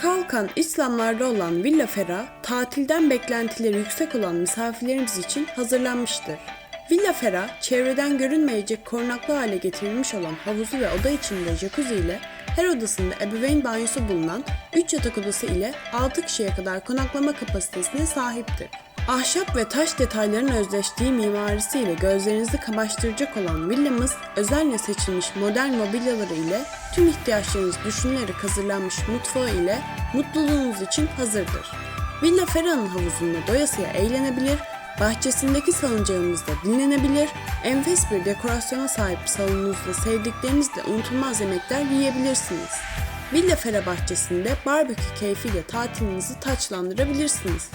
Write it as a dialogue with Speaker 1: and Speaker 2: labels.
Speaker 1: Kalkan İslamlarda olan Villa Ferah, tatilden beklentileri yüksek olan misafirlerimiz için hazırlanmıştır. Villa Ferah, çevreden görünmeyecek korunaklı hale getirilmiş olan havuzu ve oda içinde jacuzzi ile her odasında ebeveyn banyosu bulunan 3 yatak odası ile 6 kişiye kadar konaklama kapasitesine sahiptir. Ahşap ve taş detayların özleştiği mimarisiyle gözlerinizi kamaştıracak olan villamız özenle seçilmiş modern mobilyaları ile tüm ihtiyaçlarınız düşünülerek hazırlanmış mutfağı ile mutluluğunuz için hazırdır. Villa Ferra'nın havuzunda doyasıya eğlenebilir, bahçesindeki salıncağımızda dinlenebilir, enfes bir dekorasyona sahip salonunuzda sevdiklerinizle unutulmaz yemekler yiyebilirsiniz. Villa Ferra bahçesinde barbekü keyfiyle tatilinizi taçlandırabilirsiniz.